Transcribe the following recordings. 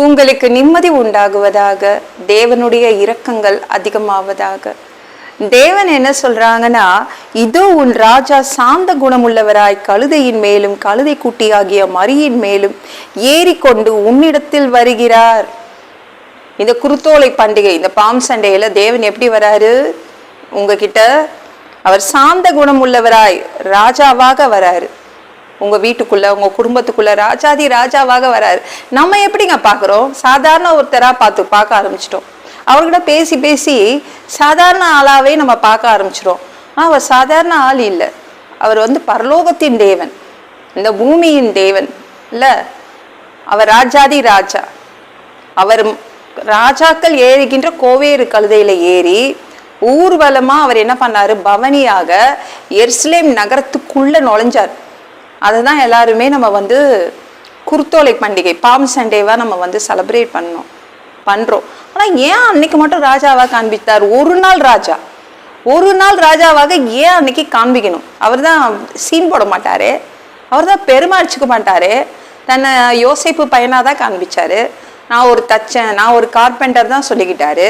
உங்களுக்கு நிம்மதி உண்டாகுவதாக தேவனுடைய இரக்கங்கள் அதிகமாவதாக. தேவன் என்ன சொல்றாங்கன்னா இதோ உன் ராஜா சாந்த குணமுள்ளவராய் கழுதையின் மேலும் கழுதை குட்டியாகிய மரியின் மேலும் ஏறிக்கொண்டு உன்னிடத்தில் வருகிறார். இந்த குருத்தோலை பண்டிகை இந்த பாம் சண்டையில தேவன் எப்படி வராரு? உங்ககிட்ட அவர் சாந்த குணம் உள்ளவராய் ராஜாவாக வராரு. உங்கள் வீட்டுக்குள்ள உங்கள் குடும்பத்துக்குள்ள ராஜாதி ராஜாவாக வராரு. நம்ம எப்படிங்க பார்க்குறோம்? சாதாரண ஒருத்தராக பார்த்து பார்க்க ஆரம்பிச்சிட்டோம். அவர்கிட்ட பேசி பேசி சாதாரண ஆளாகவே நம்ம பார்க்க ஆரம்பிச்சிட்டோம். ஆனால் அவர் சாதாரண ஆள் இல்லை. அவர் வந்து பரலோகத்தின் தேவன். இந்த பூமியின் தேவன். இல்லை அவர் ராஜாதி ராஜா. அவர் ராஜாக்கள் ஏறுகின்ற கோவேறு கழுதையில் ஏறி ஊர்வலமாக அவர் என்ன பண்ணார்? பவனியாக எர்ஸ்லேம் நகரத்துக்குள்ளே நுழைஞ்சார். அதுதான் எல்லாருமே நம்ம வந்து குர்த்தோலை பண்டிகை பாம் சண்டேவாக நம்ம வந்து செலப்ரேட் பண்ணோம் பண்ணுறோம் ஆனால் ஏன் அன்னைக்கு மட்டும் ராஜாவாக காண்பித்தார்? ஒரு நாள் ராஜா. ஒரு நாள் ராஜாவாக ஏன் அன்னைக்கு காண்பிக்கணும்? அவர் தான் சீன் போட மாட்டார். அவர் தான் பெருமை அடிச்சுக்க தன்னை யோசிப்பு பையனாக தான் காண்பிச்சார். நான் ஒரு தச்சன் நான் ஒரு கார்பெண்டர் தான் சொல்லிக்கிட்டாரு.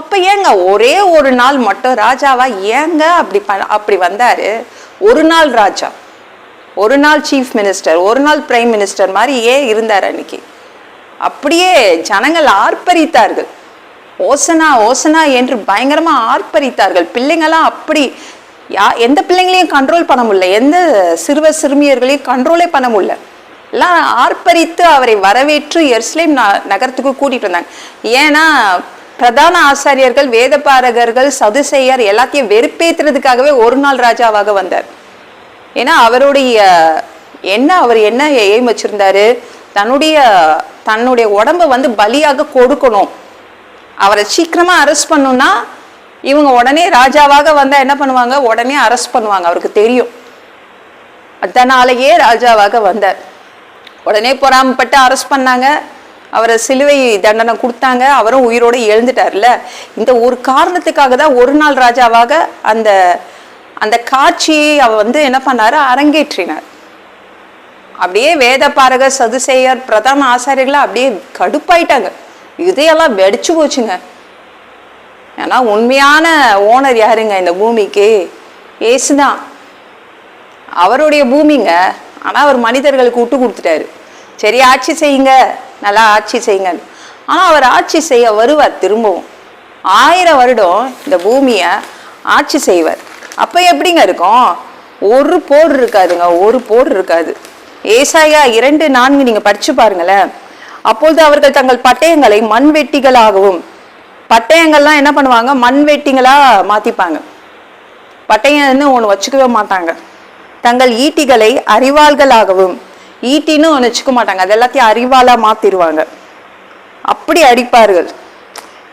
அப்போ ஏங்க ஒரே ஒரு நாள் மட்டும் ராஜாவா? ஏங்க அப்படி ப அப்படி வந்தார்? ஒரு நாள் ராஜா. ஒரு நாள் சீஃப் மினிஸ்டர் ஒரு நாள் பிரைம் மினிஸ்டர் மாதிரி ஏன் இருந்தார் அன்னைக்கு. அப்படியே ஜனங்கள் ஆர்ப்பரித்தார்கள். ஓசனா ஓசனா என்று பயங்கரமாக ஆர்ப்பரித்தார்கள். பிள்ளைங்களாம் அப்படி யா எந்த பிள்ளைங்களையும் கண்ட்ரோல் பண்ண முடியல. எந்த சிறுவர் சிறுமியர்களையும் கண்ட்ரோலே பண்ண முடியல. எல்லாம் ஆர்ப்பரித்து அவரை வரவேற்று எர்ஸ்லேம் ந- நகரத்துக்கு கூட்டிகிட்டு வந்தாங்க. ஏன்னா பிரதான ஆசாரியர்கள் வேதபாரகர்கள் சதுசெய்யர் எல்லாத்தையும் வெறுப்பேற்றுறதுக்காகவே ஒரு நாள் ராஜாவாக வந்தார். ஏன்னா அவருடைய என்ன அவர் என்ன எய்ம் வச்சிருந்தாரு? தன்னுடைய தன்னுடைய உடம்ப வந்து பலியாக கொடுக்கணும். அவரை சீக்கிரமா அரெஸ்ட் பண்ணணும்னா இவங்க உடனே ராஜாவாக வந்தா என்ன பண்ணுவாங்க? உடனே அரெஸ்ட் பண்ணுவாங்க அவருக்கு தெரியும். அதனாலேயே ராஜாவாக வந்தார். உடனே பொறாமப்பட்டு அரெஸ்ட் பண்ணாங்க. அவரை சிலுவை தண்டனை கொடுத்தாங்க. அவரும் உயிரோடு எழுந்துட்டார்ல. இந்த ஒரு காரணத்துக்காக தான் ஒரு நாள் ராஜாவாக அந்த அந்த காட்சியை அவர் வந்து என்ன பண்ணாரு? அரங்கேற்றினார். அப்படியே வேத பாரகர் சதுசேயர் பிரதான ஆசாரியர்களா அப்படியே கடுப்பாயிட்டாங்க. இதையெல்லாம் வெடிச்சு போச்சுங்க. ஏன்னா உண்மையான ஓனர் யாருங்க இந்த பூமிக்கு? ஏசுதான். அவருடைய பூமிங்க. ஆனால் அவர் மனிதர்களுக்கு விட்டு கொடுத்துட்டாரு. சரி ஆட்சி செய்யுங்க. நல்லா ஆட்சி செய்யுங்க ஆனால் அவர் ஆட்சி செய்ய வருவார் திரும்பவும். ஆயிரம் வருடம் இந்த பூமியை ஆட்சி செய்வார். அப்போ எப்படிங்க இருக்கும்? ஒரு போர் இருக்காதுங்க ஒரு போர் இருக்காது. ஏசாயா இரண்டு நான்கு நீங்க படிச்சு பாருங்களேன். அப்பொழுது அவர்கள் தங்கள் பட்டயங்களை மண்வெட்டிகளாகவும் பட்டயங்கள்லாம் என்ன பண்ணுவாங்க? மண்வெட்டிங்களா மாத்திப்பாங்க. பட்டயம்னு ஒன்று வச்சுக்கவே மாட்டாங்க. தங்கள் ஈட்டிகளை அறிவாள்களாகவும் ஈட்டின்னு ஒன்று வச்சுக்க மாட்டாங்க. அது எல்லாத்தையும் அறிவாளாக மாத்திடுவாங்க அப்படி அடிப்பார்கள்.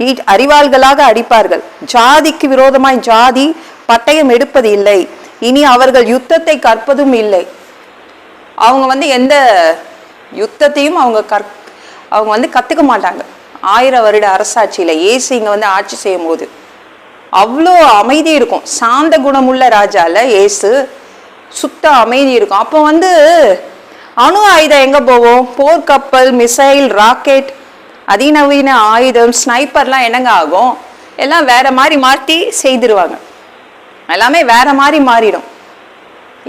ஈ அறிவாள்களாக அடிப்பார்கள். ஜாதிக்கு விரோதமாய் ஜாதி பட்டயம் எடுப்பது இல்லை. இனி அவர்கள் யுத்தத்தை கற்பதும் இல்லை. அவங்க வந்து எந்த யுத்தத்தையும் அவங்க கற் அவங்க வந்து கற்றுக்க மாட்டாங்க. ஆயிரம் வருட அரசாட்சியில் ஏசு இங்கே வந்து ஆட்சி செய்யும் போது அவ்வளோ அமைதி இருக்கும். சாந்த குணமுள்ள ராஜாவில் ஏசு சுத்த அமைதி இருக்கும். அப்போ வந்து அணு ஆயுதம் எங்கே போவோம் போர்க்கப்பல் மிசைல் ராக்கெட் அதிநவீன ஆயுதம் ஸ்னைப்பர்லாம் என்னங்க ஆகும்? எல்லாம் வேற மாதிரி மாற்றி செய்திருவாங்க. எல்லாமே வேற மாதிரி மாறிடும்.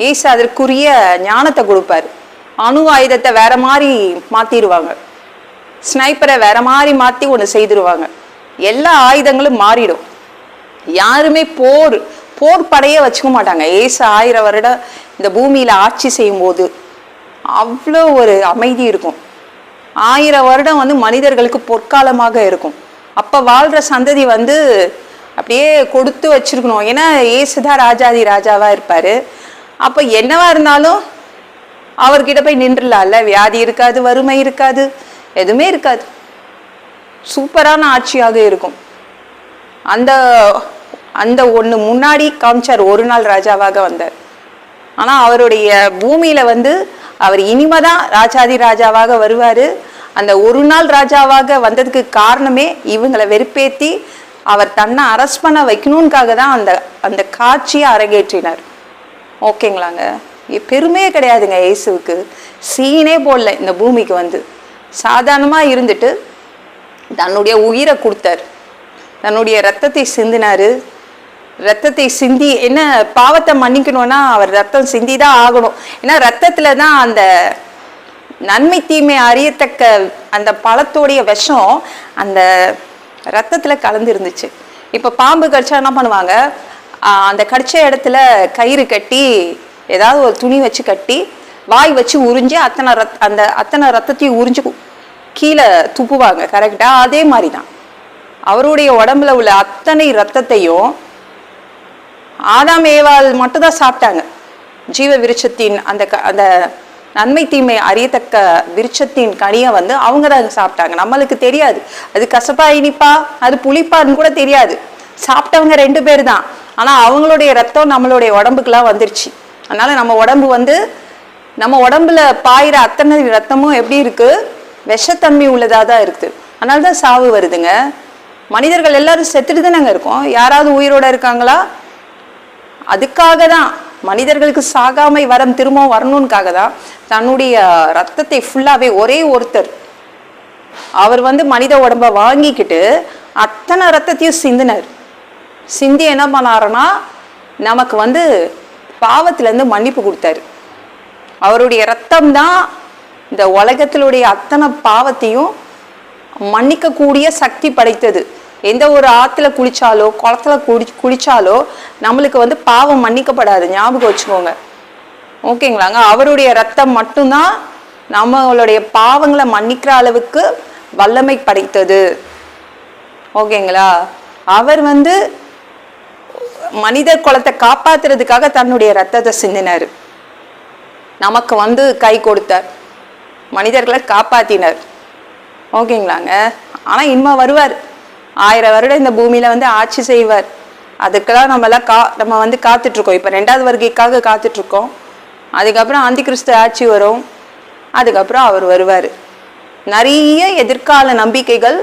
ஏசு அதற்குரிய ஞானத்தை கொடுப்பாரு. அணு ஆயுதத்தை வேற மாதிரி மாத்திடுவாங்க. ஸ்னைப்பரை வேற மாதிரி மாத்தி ஒன்று செய்திருவாங்க. எல்லா ஆயுதங்களும் மாறிடும். யாருமே போர் போர் படையே வச்சுக்க மாட்டாங்க. ஏசு ஆயிரம் வருடம் இந்த பூமியில ஆட்சி செய்யும் போது அவ்வளோ ஒரு அமைதி இருக்கும். ஆயிரம் வருடம் வந்து மனிதர்களுக்கு பொற்காலமாக இருக்கும். அப்ப வாழ்ற சந்ததி வந்து அப்படியே கொடுத்து வச்சிருக்கணும். ஏன்னா ஏசுதான் ராஜாதி ராஜாவா இருப்பாரு. அப்ப என்னவா இருந்தாலும் அவர்கிட்ட போய் நின்றுலாம்ல வியாதி இருக்காது வறுமை இருக்காது எதுவுமே இருக்காது. சூப்பரான ஆட்சியாக இருக்கும். அந்த அந்த ஒன்று முன்னாடி காமிச்சார் ஒரு நாள் ராஜாவாக வந்தார். ஆனால் அவருடைய பூமியில வந்து அவர் இனிமேதான் ராஜாதி ராஜாவாக வருவார். அந்த ஒரு நாள் ராஜாவாக வந்ததுக்கு காரணமே இவங்களை வெறுப்பேத்தி அவர் தன்னை அரெஸ்ட் பண்ண வைக்கணும்காக தான் அந்த அந்த காட்சியை அரங்கேற்றினார். ஓகேங்களாங்க? பெருமையே கிடையாதுங்க இயேசுவுக்கு. சீனே போடல இந்த பூமிக்கு வந்து. சாதாரணமாக இருந்துட்டு தன்னுடைய உயிரை கொடுத்தார். தன்னுடைய ரத்தத்தை சிந்தினார். ரத்தத்தை சிந்தி என்ன பாவத்தை மன்னிக்கணும்னா அவர் ரத்தம் சிந்தி தான் ஆகணும். ஏன்னா ரத்தத்தில் தான் அந்த நன்மை தீமை அறியத்தக்க அந்த பழத்தோடைய விஷம் அந்த ரத்தத்தில் கலந்து இருந்துச்சு இப்போ பாம்பு கடிச்சா என்ன பண்ணுவாங்க? அந்த கடிச்ச இடத்துல கயிறு கட்டி ஏதாவது ஒரு துணி வச்சு கட்டி வாய் வச்சு உறிஞ்சு அத்தனை ரத் அந்த அத்தனை ரத்தத்தையும் உறிஞ்சு கீழே துப்புவாங்க. கரெக்டாக அதே மாதிரி தான் அவருடைய உடம்புல உள்ள அத்தனை ரத்தத்தையும் ஆதாம் ஏவால் மட்டும்தான் சாப்பிட்டாங்க. ஜீவ விருட்சத்தின் அந்த க- அந்த நன்மை தீமை அறியத்தக்க விருட்சத்தின் கனியை வந்து அவங்க தான் சாப்பிட்டாங்க. நம்மளுக்கு தெரியாது. அது கசப்பா இனிப்பா அது புளிப்பான்னு கூட தெரியாது. சாப்பிட்டவங்க ரெண்டு பேர் தான். ஆனால் அவங்களுடைய ரத்தம் நம்மளுடைய உடம்புக்குலாம் வந்துருச்சு. அதனால நம்ம உடம்பு வந்து நம்ம உடம்புல பாயிற அத்தனை ரத்தமும் எப்படி இருக்கு? விஷத்தன்மை உள்ளதாக தான் இருக்குது அதனால தான் சாவு வருதுங்க. மனிதர்கள் எல்லாரும் செத்துட்டு தானேங்க இருக்கோம். யாராவது உயிரோட இருக்காங்களா? அதுக்காக தான். மனிதர்களுக்கு சாகாமை வரம் திரும்பவும் வரணும்னுக்காக தான் தன்னுடைய ரத்தத்தை ஃபுல்லாகவே ஒரே ஒருத்தர். அவர் வந்து மனித உடம்ப வாங்கிக்கிட்டு அத்தனை ரத்தத்தையும் சிந்தினார். சிந்தி என்ன பண்ணாருன்னா நமக்கு வந்து பாவத்திலேருந்து மன்னிப்பு கொடுத்தாரு. அவருடைய ரத்தம் தான் இந்த உலகத்திலுடைய அத்தனை பாவத்தையும் மன்னிக்கக்கூடிய சக்தி படைத்தது. எந்த ஒரு ஆற்றுல குளிச்சாலோ குளத்துல குடி குளிச்சாலோ நம்மளுக்கு வந்து பாவம் மன்னிக்கப்படாது. ஞாபகம் வச்சுக்கோங்க. ஓகேங்களாங்க? அவருடைய ரத்தம் மட்டும்தான் நம்மளுடைய பாவங்களை மன்னிக்கிற அளவுக்கு வல்லமை படைத்தது. ஓகேங்களா? அவர் வந்து மனிதர் குலத்தை காப்பாத்துறதுக்காக தன்னுடைய ரத்தத்தை சிந்தினார். நமக்கு வந்து கை கொடுத்தார். மனிதர்களை காப்பாத்தினார். ஓகேங்களாங்க? ஆனால் இனிமே வருவார். ஆயிரம் வருடம் இந்த பூமியில வந்து ஆட்சி செய்வார். அதுக்கெல்லாம் நம்மளாம் கா நம்ம வந்து காத்துட்டு இருக்கோம் ரெண்டாவது வருகைக்காக காத்துட்டு இருக்கோம் அதுக்கப்புறம் ஆந்தி கிறிஸ்து ஆட்சி வரும். அதுக்கப்புறம் அவர் வருவார். நிறைய எதிர்கால நம்பிக்கைகள்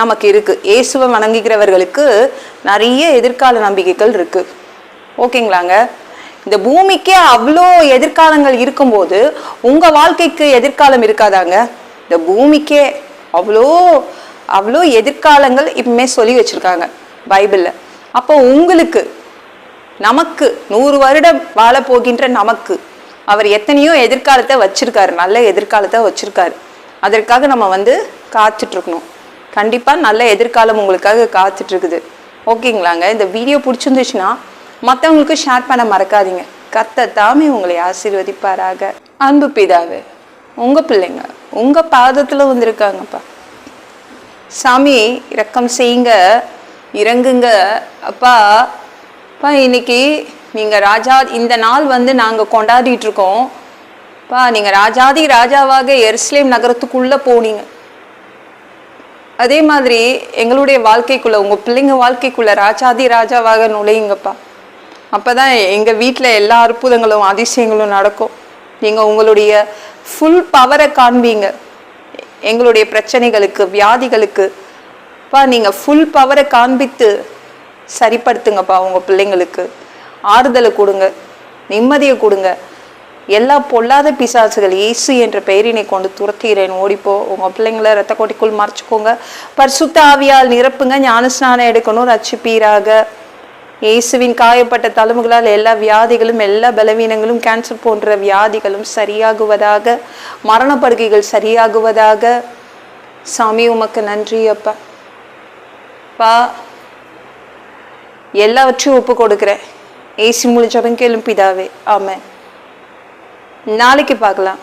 நமக்கு இருக்கு. இயேசுவை வணங்குகிறவர்களுக்கு நிறைய எதிர்கால நம்பிக்கைகள் இருக்கு. ஓகேங்களாங்க? இந்த பூமிக்கே அவ்வளோ எதிர்காலங்கள் இருக்கும்போது உங்க வாழ்க்கைக்கு எதிர்காலம் இருக்காதாங்க? இந்த பூமிக்கே அவ்வளோ அவ்வளோ எதிர்காலங்கள் இப்பவுமே சொல்லி வச்சிருக்காங்க பைபிள்ல. அப்போ உங்களுக்கு நமக்கு நூறு வருடம் வாழ போகின்ற நமக்கு அவர் எத்தனையோ எதிர்காலத்தை வச்சிருக்காரு நல்ல எதிர்காலத்தை வச்சிருக்காரு. அதற்காக நம்ம வந்து காத்துட்ருக்கணும். இருக்கணும் கண்டிப்பா நல்ல எதிர்காலம் உங்களுக்காக காத்துட்ருக்குது. ஓகேங்களாங்க? இந்த வீடியோ பிடிச்சிருந்துச்சுன்னா மற்றவங்களுக்கு ஷேர் பண்ண மறக்காதீங்க. கத்த தாமே உங்களை ஆசீர்வதிப்பாராக. அன்பு பிதாவே உங்க பிள்ளைங்க உங்க பாதத்துல வந்திருக்காங்கப்பா. சாமி இரக்கம் செய்யுங்க இறங்குங்க. அப்பா அப்பா இன்னைக்கு நீங்க ராஜா இந்த நாள் வந்து நாங்க கொண்டாடிட்டு இருக்கோம். அப்பா நீங்க ராஜாதி ராஜாவாக எருசலேம் நகரத்துக்குள்ள போனீங்க. அதே மாதிரி எங்களுடைய வாழ்க்கைக்குள்ள உங்க பிள்ளைங்க வாழ்க்கைக்குள்ள ராஜாதி ராஜாவாக நுழையுங்கப்பா. அப்பதான் எங்க வீட்டில் எல்லா அற்புதங்களும் அதிசயங்களும் நடக்கும். நீங்க உங்களுடைய ஃபுல் பவரை காண்பீங்க. எங்களுடைய பிரச்சனைகளுக்கு வியாதிகளுக்கு பா ஃபுல் பவரை காண்பித்து சரிப்படுத்துங்கப்பா உங்கள் பிள்ளைங்களுக்கு. ஆறுதலை கொடுங்க நிம்மதியை கொடுங்க. எல்லா பொல்லாத பிசாசுகள் இயேசு என்ற பெயரினை கொண்டு துரத்துகிறேன். ஓடிப்போ உங்கள் பிள்ளைங்களை ரத்த கோட்டிக்குள் மறைச்சிக்கோங்க. பரிசுத்த ஆவியால் நிரப்புங்க ஞானஸ்நானம் எடுக்கணும் ரச்சிப்பீராக இயேசுவின் காயப்பட்ட தழும்புகளால் எல்லா வியாதிகளும் எல்லா பலவீனங்களும் கேன்சர் போன்ற வியாதிகளும் சரியாகுவதாக மரணப்படுகைகள் சரியாகுவதாக. சாமி உமக்கு நன்றி அப்பா. பா எல்லாவற்றையும் ஒப்பு கொடுக்குறேன். ஏசி முழு ஜபம் கேளும் பிதாவே. ஆமாம் நாளைக்கு பார்க்கலாம்.